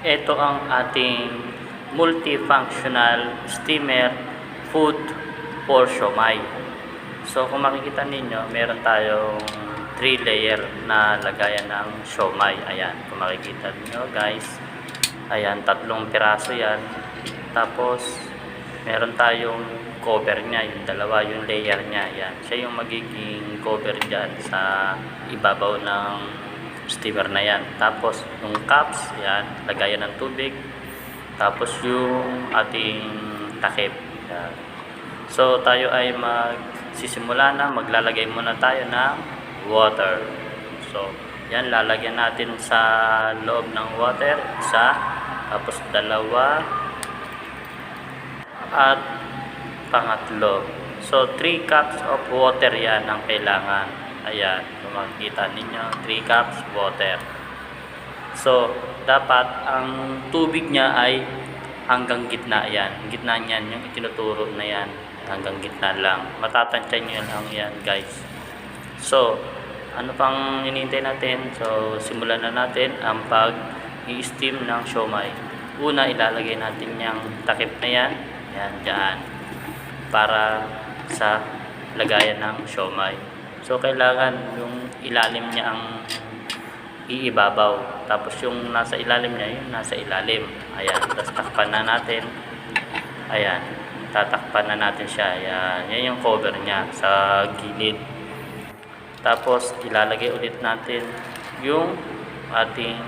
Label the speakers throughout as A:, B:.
A: Ito ang ating multifunctional steamer food for siomay. So kung makikita ninyo, meron tayong 3 layer na lagayan ng siomay. Ayan, kung makikita ninyo guys. Ayan, tatlong piraso yan. Tapos, meron tayong cover niya, yung dalawa, yung layer niya. Ayan, siya yung magiging cover dyan sa ibabaw ng steamer na yan. Tapos, yung cups, yan, lagayan ng tubig. Tapos, yung ating takip. Yan. So, tayo ay magsisimula na. Maglalagay muna tayo ng water. So, yan, lalagyan natin sa loob ng water. Isa, tapos dalawa, at pangatlo. So, 3 cups of water yan ang kailangan. Ayan, kung ninyo, 3 cups water. So, dapat ang tubig niya ay hanggang gitna yan. Gitna niyan, yung itinuturo na yan. Hanggang gitna lang. Matatansya nyo lang yan, guys. So, ano pang hinihintay natin? So, simulan na natin ang pag-i-steam ng siomay. Una, ilalagay natin yung takip na yan. Yan, dyan. Para sa lagayan ng siomay. So, kailangan yung ilalim niya ang iibabaw. Tapos yung nasa ilalim niya, yung nasa ilalim. Ayan, tapos takpan na natin. Ayan, tatakpan na natin siya. Ayan, yan yung cover niya sa gilid. Tapos, ilalagay ulit natin yung ating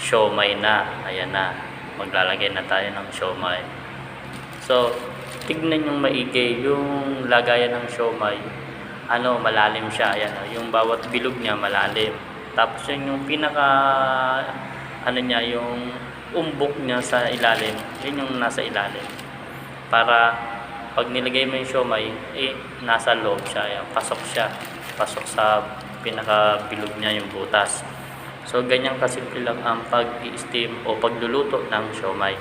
A: siomay na. Ayan na. Maglalagay na tayo ng siomay. So, tignan yung maigi yung lagayan ng siomay. Ano, malalim siya. Ayan, oh, yung bawat bilog niya malalim. Tapos yun yung pinaka ano niya, yung umbok niya sa ilalim. Yun yung nasa ilalim. Para pag nilagay mo yung siomay, eh, nasa loob siya. Ayan, pasok siya. Pasok sa pinaka bilog niya yung butas. So, ganyan kasimple lang ang pag-i-steam o pagluluto ng siomay.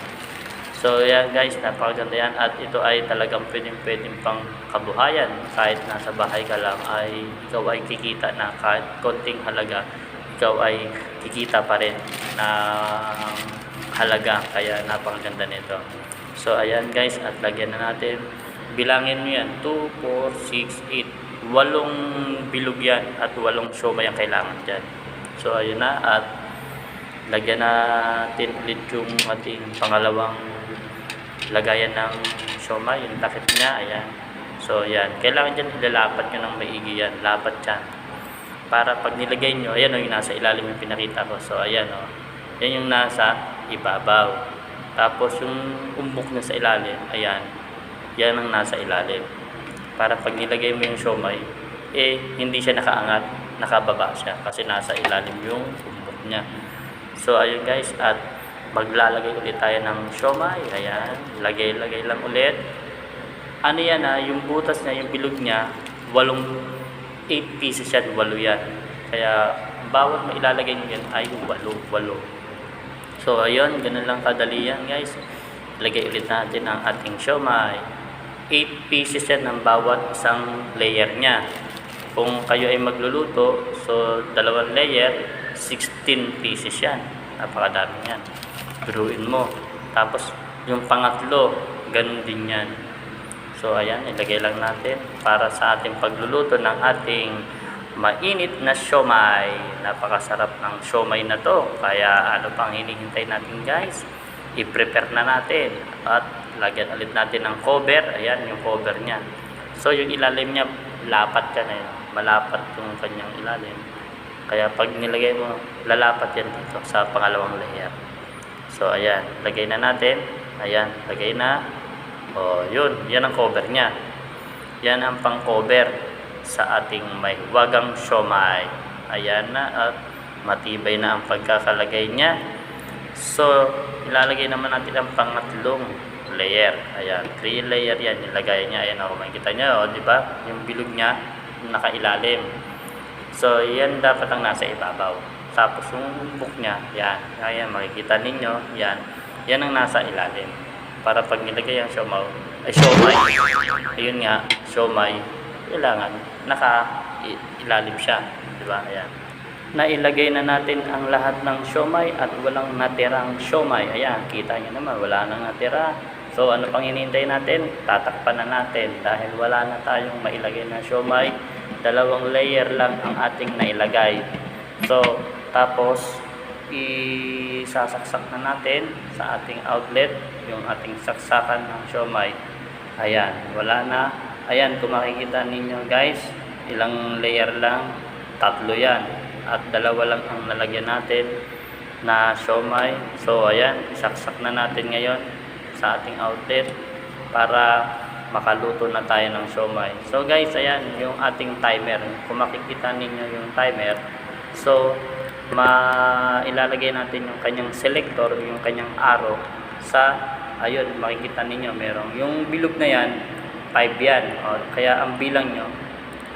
A: So, yan guys, napakaganda yan. At ito ay talagang pwedeng-pwedeng pang kabuhayan. Kahit nasa bahay ka lang ay ikaw ay kikita na kahit konting halaga, ikaw ay kikita pa rin na halaga. Kaya napakaganda nito. So, ayan guys, at lagyan na natin. Bilangin mo yan, 2, 4, 6, 8. Walong bilog yan at walong siomay ang kailangan dyan. So, ayun na. At lagyan natin ulit yung ating pangalawang lagayan ng siomay, yung takip niya, ayan. So, ayan. Kailangan dyan ilalapat nyo ng maigi yan. Lapat yan. Para pag nilagay nyo, ayan o, yung nasa ilalim yung pinakita ko. So, ayan o. Yan yung nasa ibabaw. Tapos, yung umbok niya sa ilalim, ayan. Yan ang nasa ilalim. Para pag nilagay mo yung siomay, eh, hindi siya nakaangat. Nakababa siya. Kasi nasa ilalim yung umbok niya. So, ayun guys. At maglalagay ulit tayo ng siomay. Ayan, lagay-lagay lang ulit. Ano yan ha, yung butas niya, yung bilog niya, walong 8 pieces yan, walo yan. Kaya, bawat mailalagay nyo yan ay walo, walo. So, ayun, ganun lang kadali yan guys. Lagay ulit natin ang ating siomay. 8 pieces yan ng bawat isang layer niya. Kung kayo ay magluluto, so dalawang layer, 16 pieces yan. Napakadami yan biruin mo. Tapos, yung pangatlo, ganun din yan. So, ayan, ilagay lang natin para sa ating pagluluto ng ating mainit na siomay. Napakasarap ng siomay na to. Kaya, ano pang hinihintay natin guys? I-prepare na natin. At, lagyan ulit natin ng cover. Ayan, yung cover niya. So, yung ilalim niya, lapat yan eh. Malapat yung kanyang ilalim. Kaya, pag nilagay mo, lalapat yan dito sa pangalawang layer. So, ayan. Lagay na natin. Ayan. Lagay na. O, yun. Yan ang cover niya. Yan ang pang-cover sa ating may wagang siomay. Ayan na. At matibay na ang pagkakalagay niya. So, ilalagay naman natin ang pangatlong layer. Ayan. Three layer yan. Nilagay niya. Ayan ako. Makikita niya. O, di ba? Yung bilog niya nakailalim. So, yan dapat ang nasa ibabaw. Tapos yung book niya, yan. Ayan, makikita ninyo, yan. Yan ang nasa ilalim. Para pag nilagay ang siomay, ay siomay, ayun nga, siomay, kailangan naka ilalim siya. Di ba? Ayan. nailagay na natin ang lahat ng siomay at walang natirang siomay. Ayan, kita nyo naman, wala nang natira. So, ano pang hinihintay natin? Tatakpan na natin dahil wala na tayong mailagay na siomay. Dalawang layer lang ang ating nailagay. So, tapos, isasaksak na natin sa ating outlet yung ating saksakan ng siomay. Ayan, wala na. Ayan, kung makikita ninyo guys, ilang layer lang, tatlo yan. At dalawa lang ang nalagyan natin na siomay. So, ayan, isaksak na natin ngayon sa ating outlet para makaluto na tayo ng siomay. So, guys, ayan, yung ating timer. Kung makikita ninyo yung timer, so, mailalagay natin yung kanyang selector, yung kanyang arrow sa, ayun, makikita ninyo, merong, yung bilog na yan, 5 yan. O, kaya ang bilang nyo,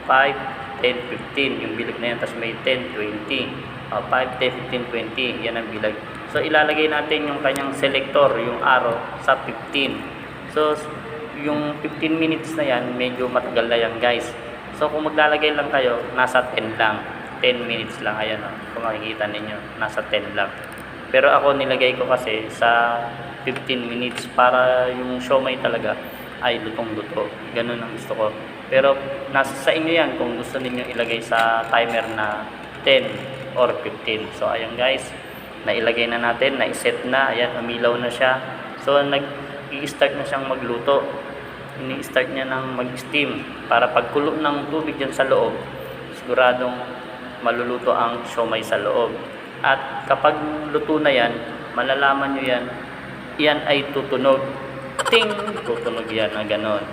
A: 5, 10, 15. Yung bilog na yan, tapos may 10, 20. O, 5, 10, 15, 20. Yan ang bilag. So, ilalagay natin yung kanyang selector, yung arrow, sa 15. So, yung 15 minutes na yan, medyo matagal na yan, guys. So, kung maglalagay lang kayo, nasa 10 lang. 10 minutes lang. Ayan, o. Kung makikita ninyo, nasa 10 lang. Pero ako, nilagay ko kasi sa 15 minutes para yung siomay talaga ay lutong-luto. Ganun ang gusto ko. Pero nasa sa inyo yan kung gusto niyo ilagay sa timer na 10 or 15. So ayan guys, nailagay na natin, na-set na, ayan, umilaw na siya. So nag-i-start na siyang magluto. Ini-start niya ng mag-steam para pagkulo ng tubig dyan sa loob, siguradong maluluto ang siomay sa loob. At kapag luto na yan, malalaman nyo yan, yan ay tutunog. Ting! Tutunog yan na ganon.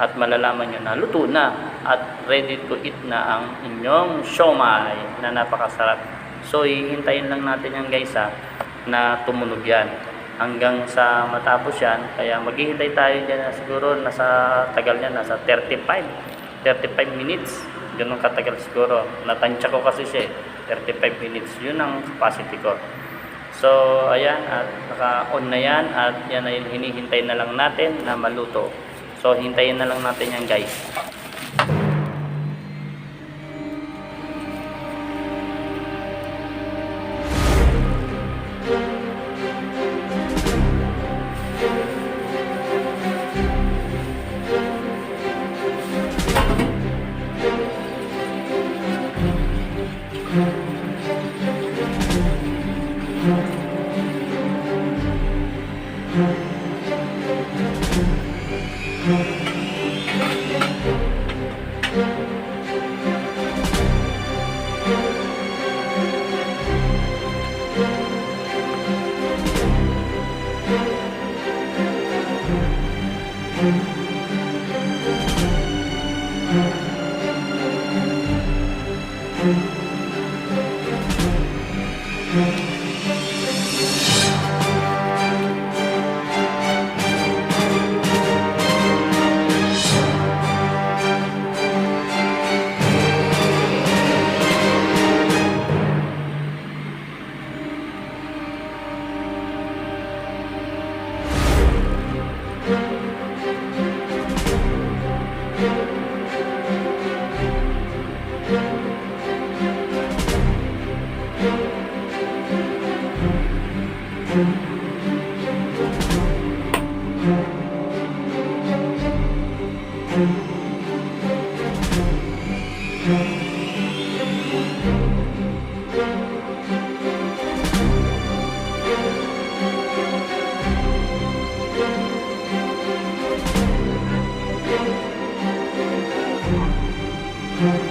A: At malalaman nyo na luto na at ready to eat na ang inyong siomay na napakasarap. So, hihintayin lang natin yan guys ha, na tumunog yan hanggang sa matapos yan. Kaya maghihintay tayo dyan na siguro nasa tagal niya, nasa 35. 35 minutes. Ganun katagal siguro. Natansya ko kasi siya eh. 35 minutes. Yun ang capacity ko. So, ayan, at naka-on na yan at yan ay hinihintay na lang natin na maluto. So, hintayin na lang natin yan guys. Música Thank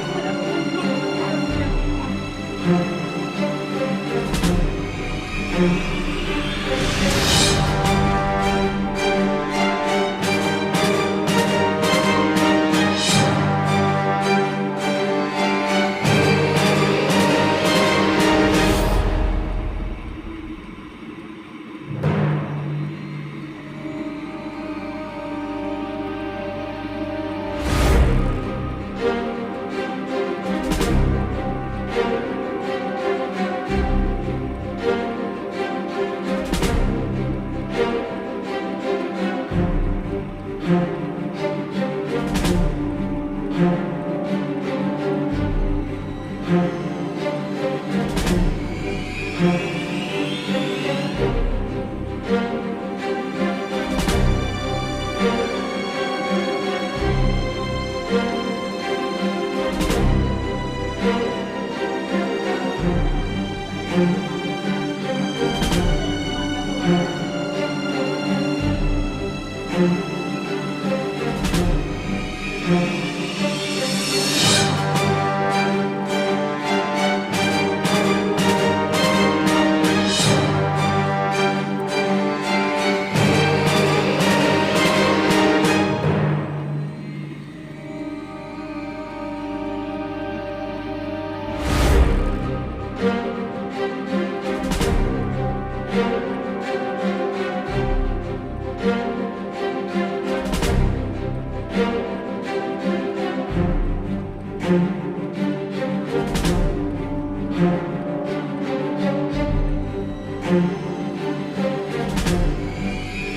A: you.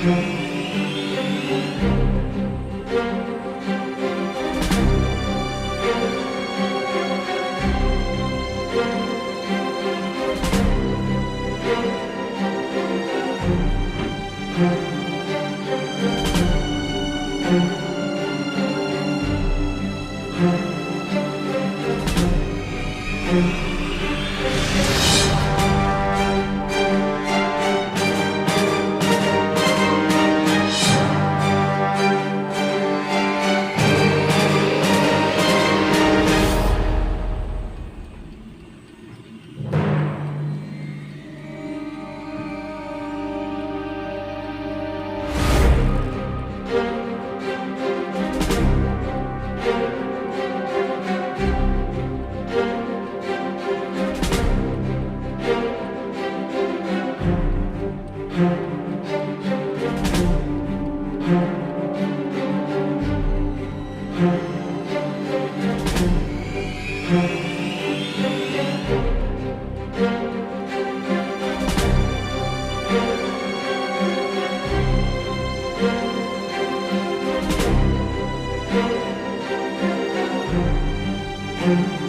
A: Thank you. Thank you.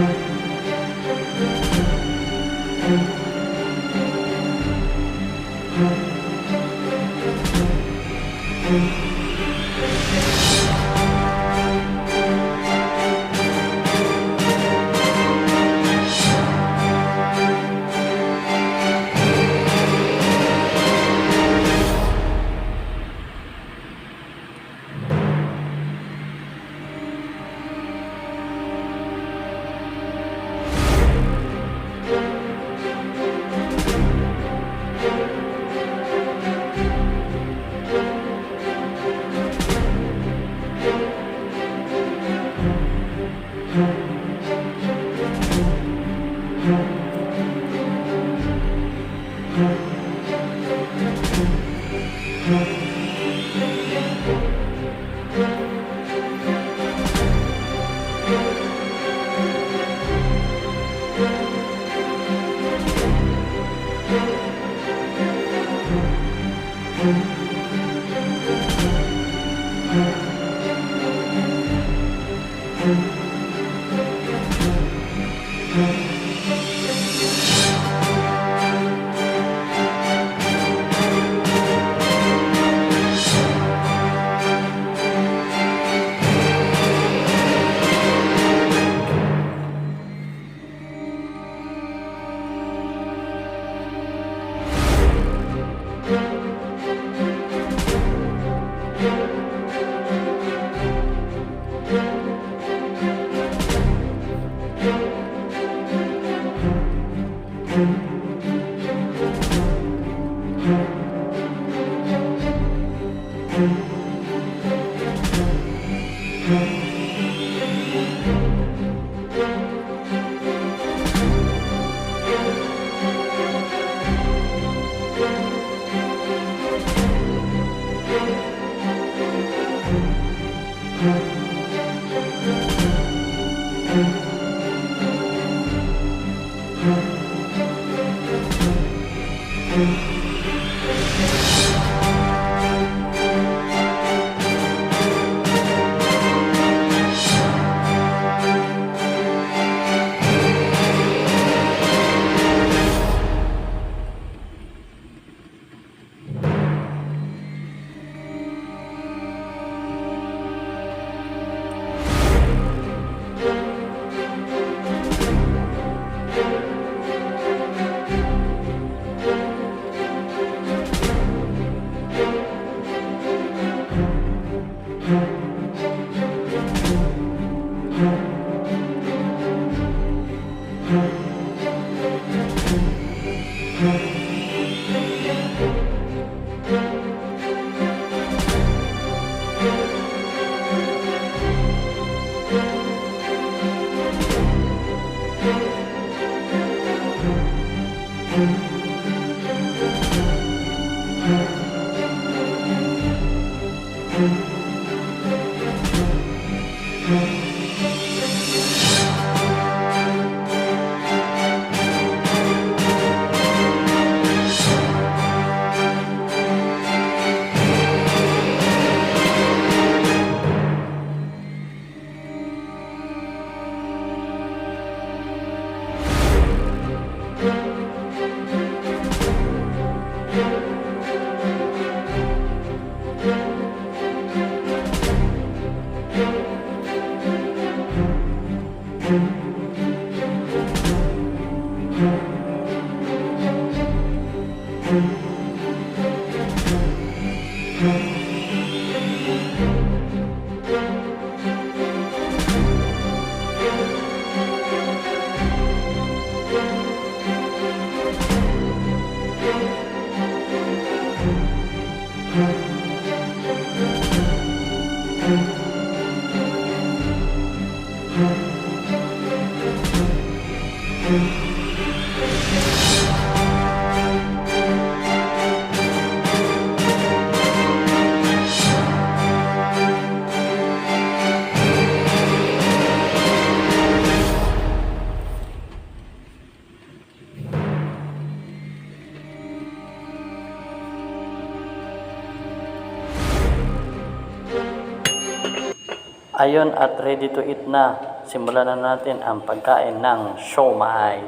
A: Thank you. Mm-hmm. Thank you. Ayun at ready to eat na. Simulan na natin ang pagkain ng siomai.